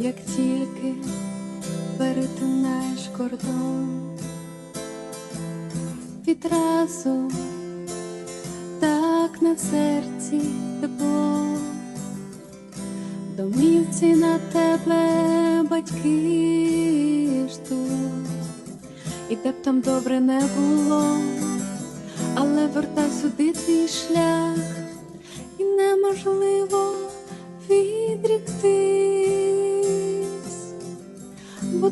як тільки перетинаєш кордон, відразу так на серці тепло, домівці на тебе батьки ждуть, і де б там добре не було, але вертай сюди твій шлях, і неможливо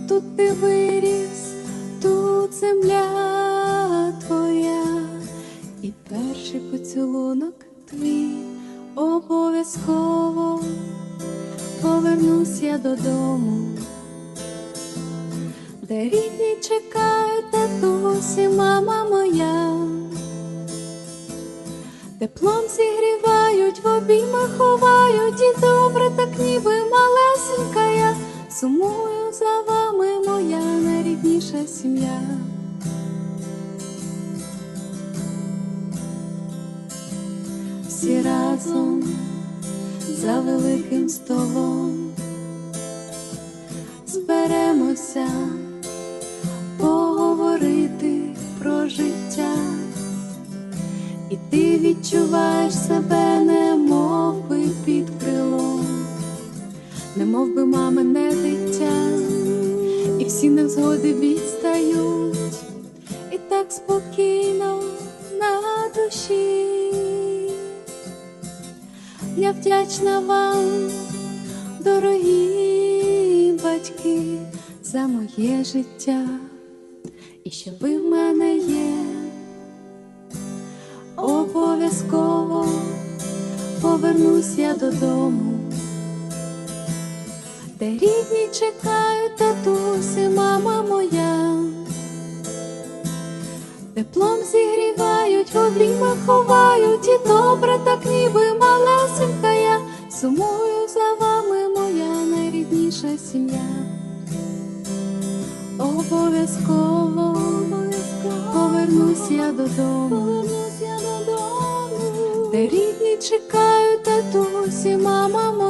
тут ти виріс, тут земля твоя, і перший поцілунок твій обов'язково повернусь я додому, де рідні чекають татусі, мама моя. Теплом зігрівають, в обіймах ховають, і добре, так ніби я сумую за вами, моя найрідніша сім'я. Всі разом за великим столом зберемося поговорити про життя. І ти відчуваєш себе, немов би мамине дитя, і всі невзгоди відстають, і так спокійно на душі. Я вдячна вам, дорогі батьки, за моє життя, і що ви в мене є. Обов'язково повернусь я додому, де рідні чекають татусі, мама моя, теплом зігрівають, в обіймах ховають, і добре, так ніби малесенька я. Сумую за вами, моя найрідніша сім'я. Обов'язково повернусь я додому, де рідні чекають татусі, мама моя,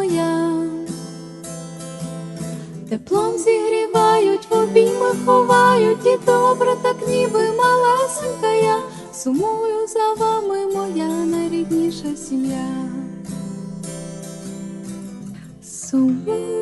теплом зігрівають, в обіймах ховають, і добре, так ніби малесенька я сумую за вами, моя найрідніша сім'я. Сумую